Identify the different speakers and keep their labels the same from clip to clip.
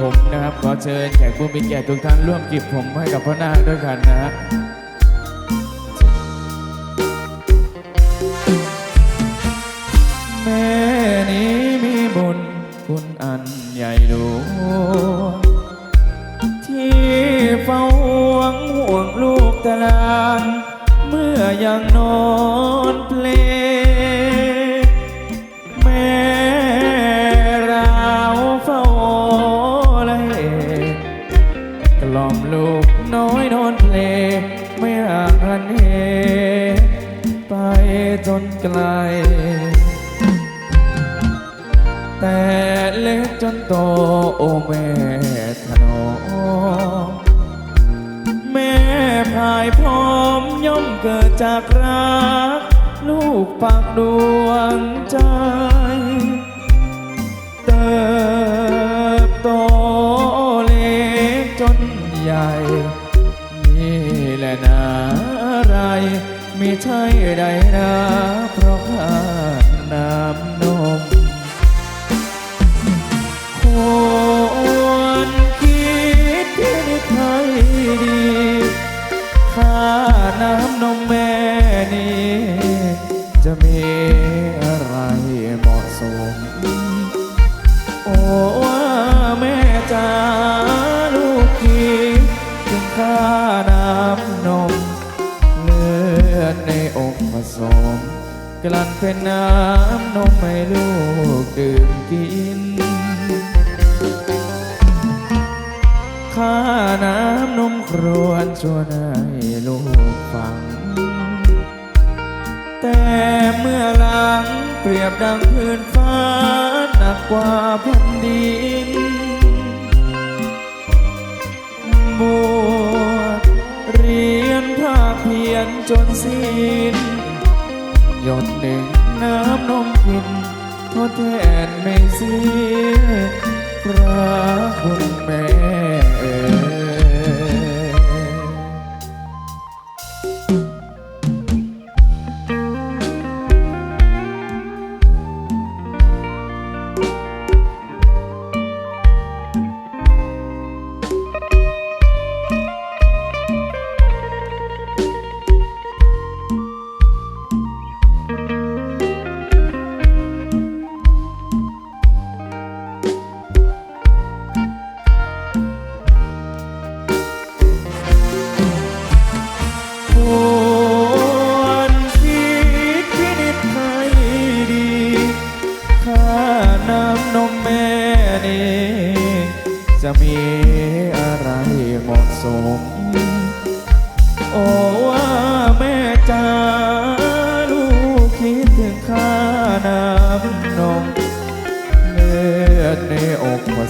Speaker 1: ผมนะครับ ขอเชิญแขกผู้มีเกียรติทุกท่านร่วมกิบผมให้กับพ่อนาคด้วยกันนะฮะ ล่อมลูกน้อยนอนเพลงไม่ห่างหันเหไปจนไกล แต่เล็กจนโตโอแม่ถนอมแม่พายพร้อมย่อมเกิดจากรัก ลูกปากดวงใจ ไม่ใช่ใดนะเพราะขาดน้ำนมควรคิดพินิจให้ดีค่าน้ำนมแม่นี้จะมี ลั่นเป็นน้ำนมให้ลูกดื่มกินค่าน้ำนมครวนชวนให้ลูกฟัง แต่เมื่อหลังเปรียบดังพื้นฟ้าหนักกว่าแผ่นดินบวชเรียนภาคเพียรจนสิ้น หยดหนึ่งน้ำนมกินทดแทนไม่เสียพระคุณ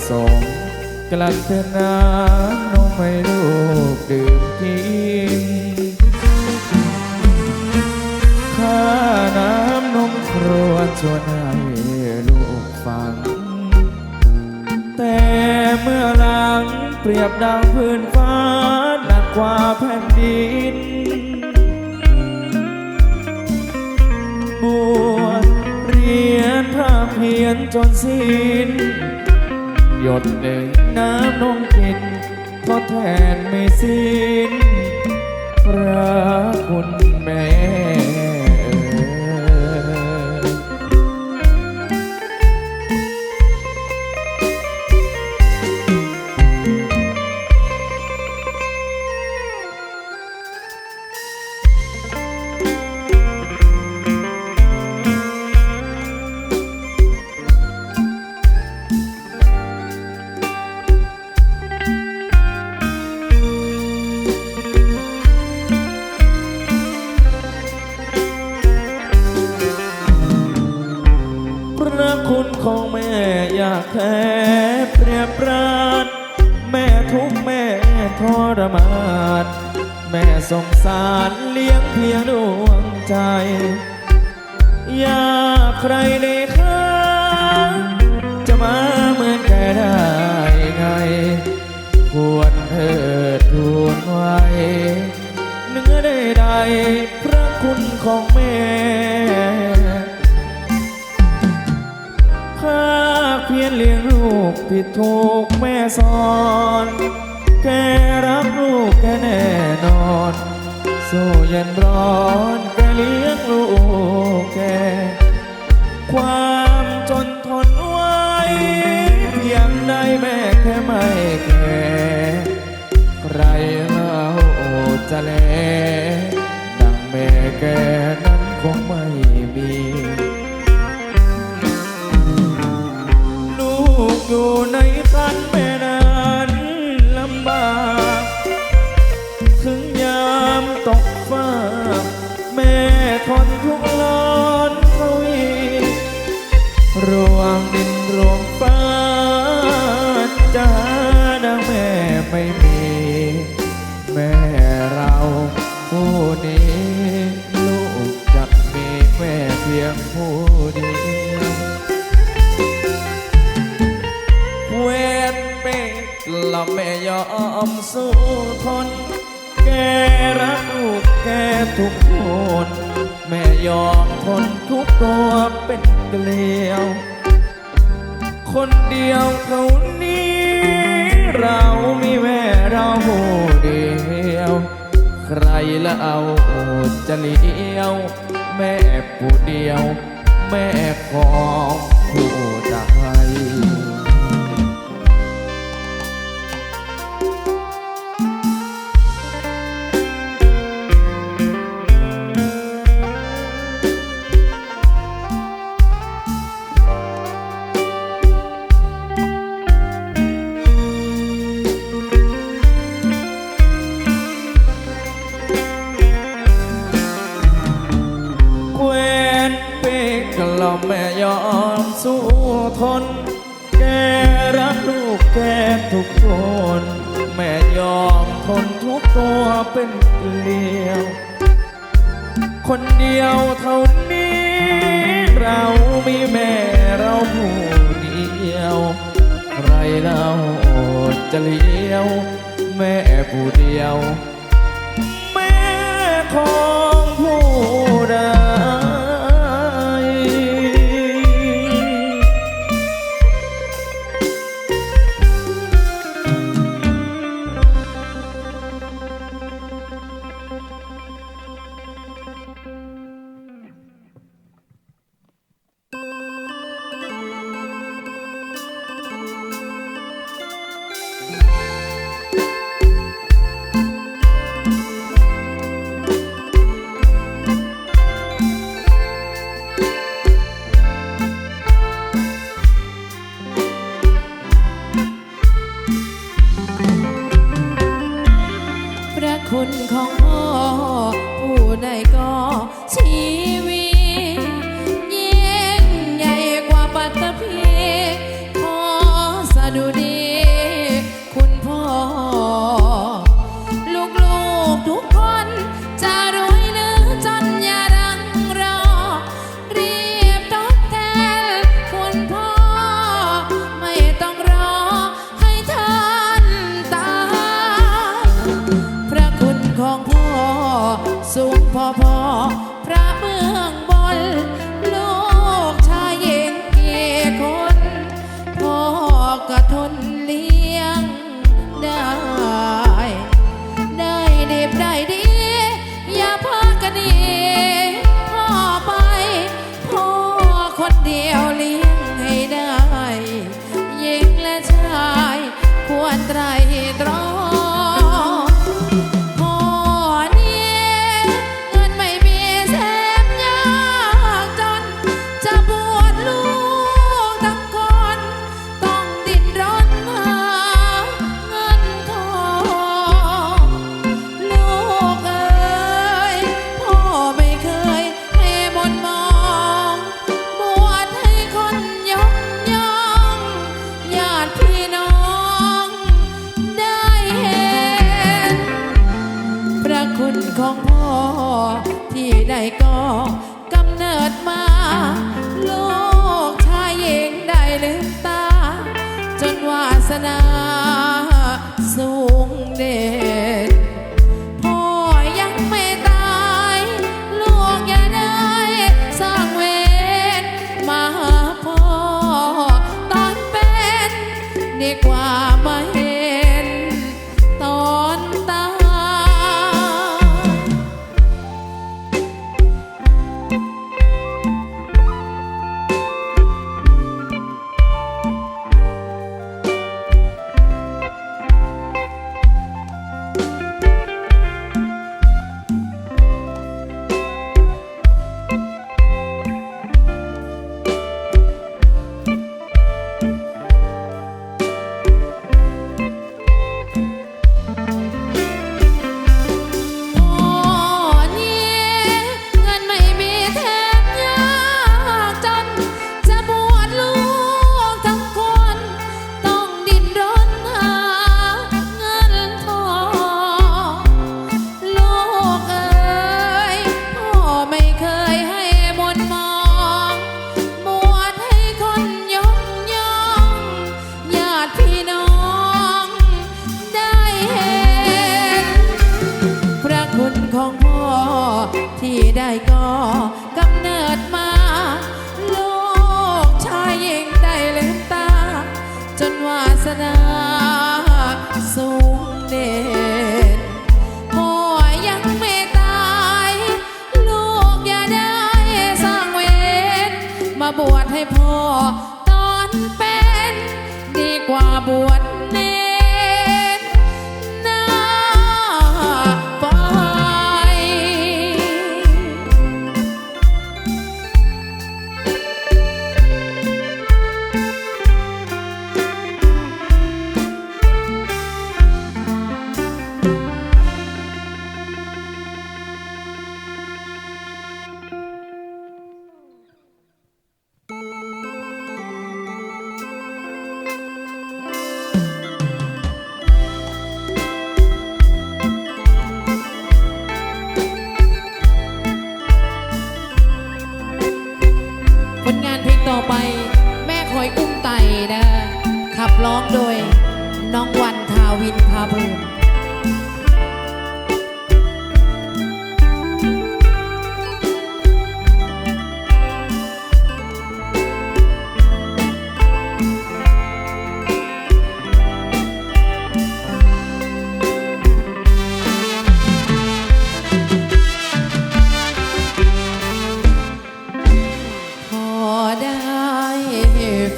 Speaker 1: สมกลั่นเป็นน้ำนมให้ลูกดื่มกินค่าน้ำนมครวญชวนให้ลูกฟัง แต่เมื่อหลังเปรียบดังพื้นฟ้าหนักกว่าแผ่นดินบวชเรียนภาคเพียนจนสิ้น ยดหนึ่งน้ำนองกินทดแทนไม่สิ้นพระคุณแม่ ของแม่ภาคเพียนเลี้ยงลูกผิดถูกแม่สอน แกรักลูกแกแน่นอนสู้ยันร้อนแกเลี้ยงลูกแก ความจนทนไว้ เพียงได้แม่แค่ไม่แก่ใครเล่าจะแล แก่ ตัวเป็นเกลียว คนเดียวเท่านี้ เรามีแม่เราผู้เดียว ใครละเอาจะเลียว แม่ผู้เดียว แม่ของ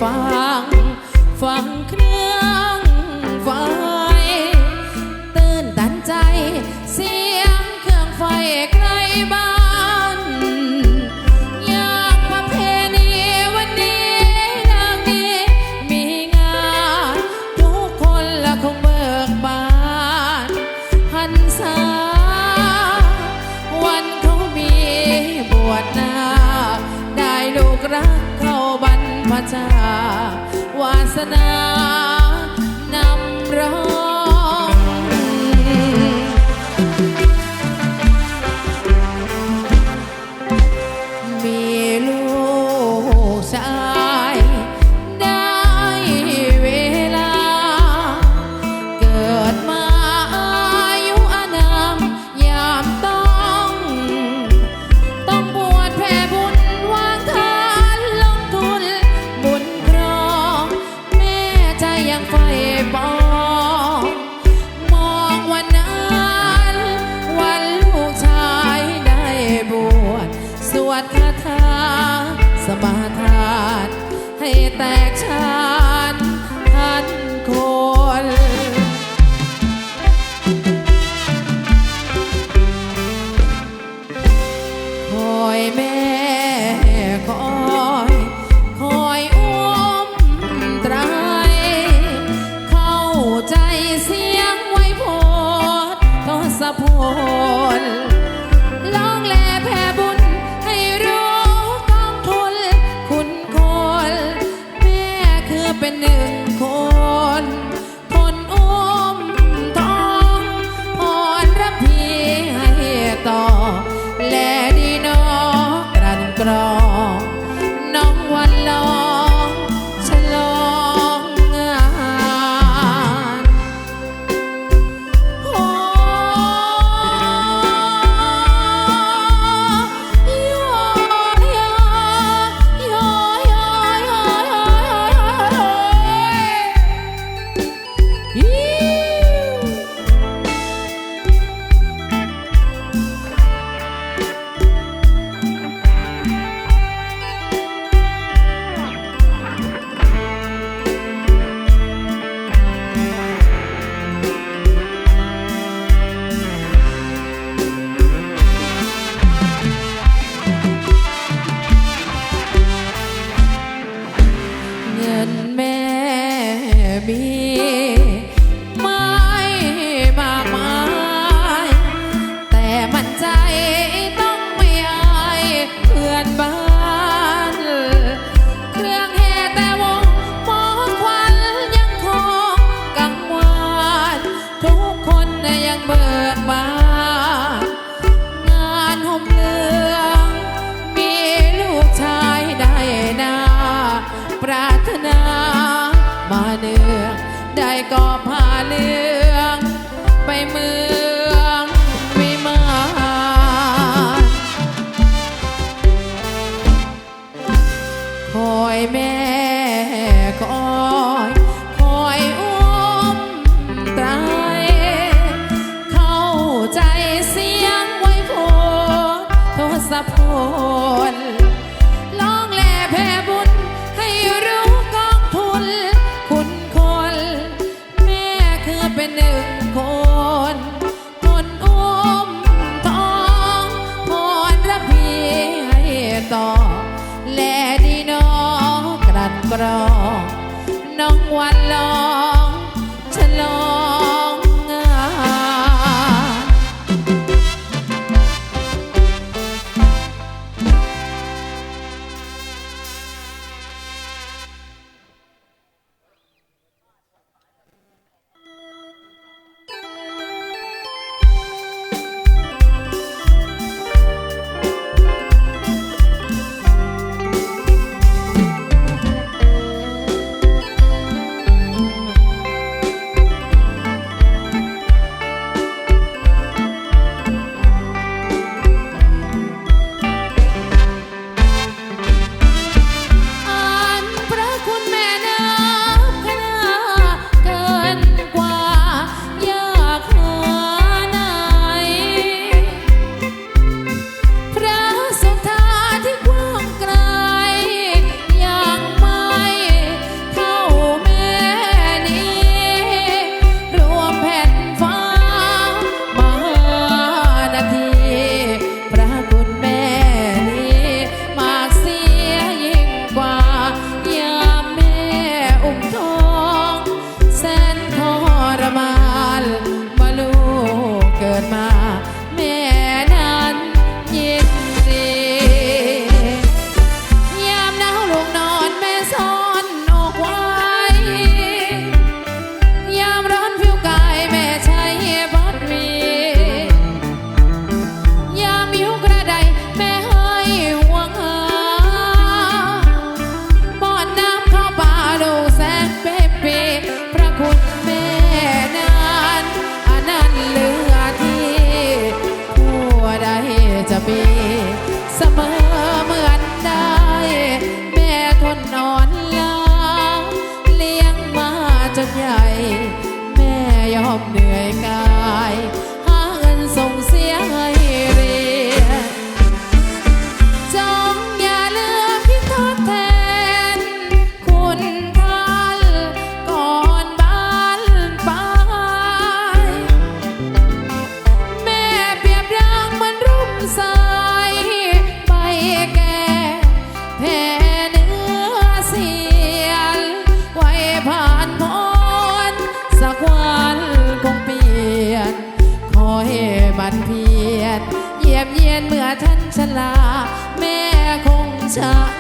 Speaker 2: ฟัง ฟังเครื่องไฟตื่นตันใจ เสียงเครื่องไฟใกล้บ้าน Amen. อบเหนื่อยกาย time.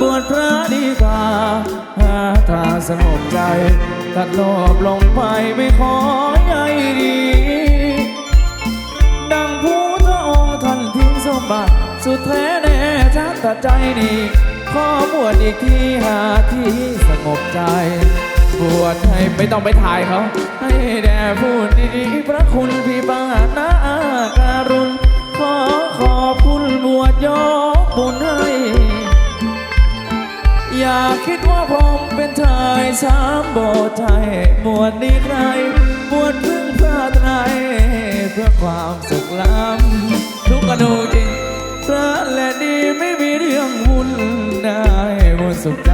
Speaker 2: บว
Speaker 1: ชพระดีกว่าหาทางสงบใจตัดโลภลงไปไม่ขอใยดี ดังผู้ทะองท่านทิ้งสมบัติ สุดแท้แน่ชัดตัดใจนี่ขอบวชอีกทีหาที่สงบใจ บวชให้ไม่ต้องไปถ่ายเขา ให้แด่พูดดีๆพระคุณพี่บานาการุณขอขอบคุณบวชยกบุญให้ อย่าคิดว่าผมเป็นชายสามโบไทยบวชดีใครบวชพึ่งพระไตรเพื่อความสุขล้ำทุกกระดูจริงพระและดีไม่มีเรื่องวุ่นได้บุญสุขใจ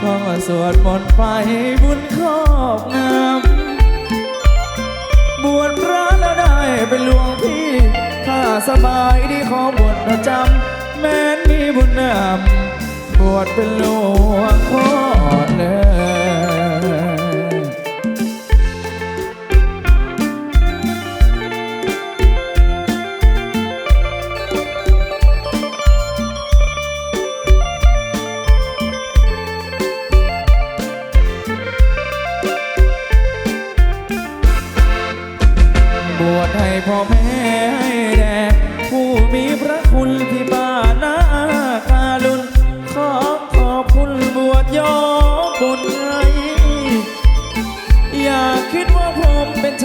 Speaker 1: พอสวดมนต์ไปบุญครอบงำบวชพระแล้วได้เป็นหลวงพี่ ถ้าสบายดีขอบวชประจำแม้นมีบุญนำ วชเป็นหลวงพ่อเลยบวชให้พ่อแม่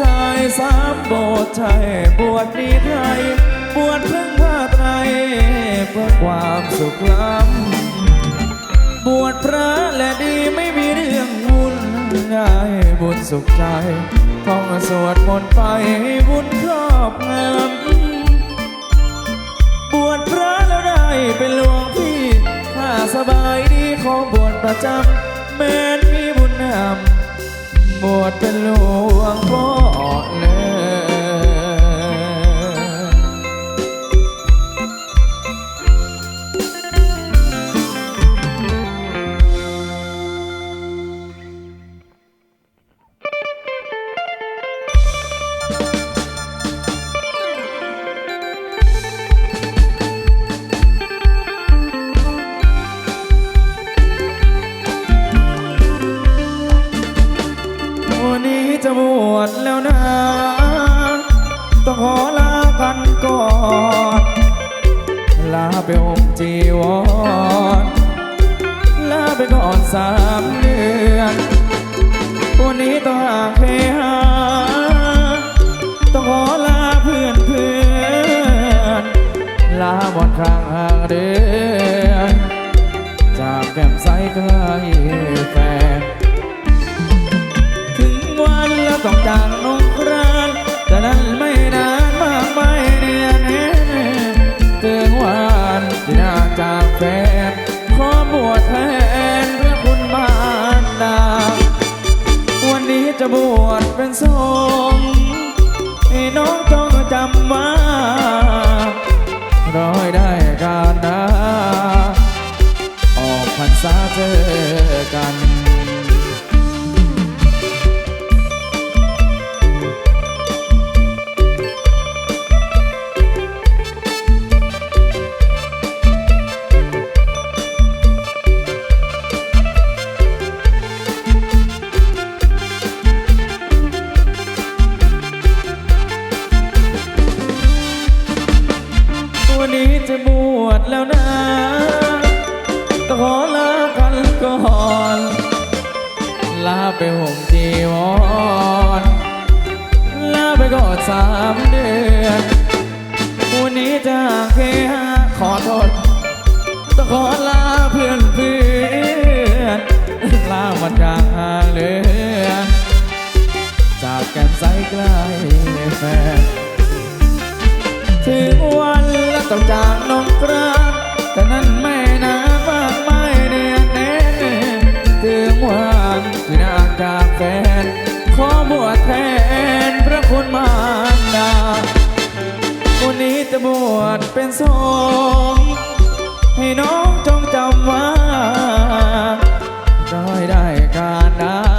Speaker 1: ชายสามโบสถ์ไทยบวชดีไทย บวชพึ่งผ้าไตรเพื่อความสุขล้ำบวชพระและดีไม่มีเรื่องวุ่นง่ายบุญสุขใจท่องสวดมนต์ไปบุญครอบงำบวชพระแล้วได้เป็นหลวงพี่ถ้าสบายดีขอบวชประจำแม้นมีบุญนำ บวชเป็นหลวงพ่อเลย จะบวชแล้วนะ ต้องขอลากันก่อน ลาไปอมจีวร ลาไปก่อนสามเดือนวันนี้ต้องห่างเพหาต้องขอลาเพื่อนเพื่อนลาหมดข้างห่างเดือน จากแก้มใสใกล้แฟ จำไว้รอยได้การนะ ออกพรรษาเจอกัน จากแก้มใสใกล้แฟนถึงวันแล้วต้องจากน้องกราบแต่นั้นไม่นาบ้างไม่เน่เน่ถึงวันที่นาจากแฟน ขอบวชแทนพระคุณมารดาวันนี้จะบวชเป็นสงฆ์ให้น้องจงจำว่าร้ได้การนา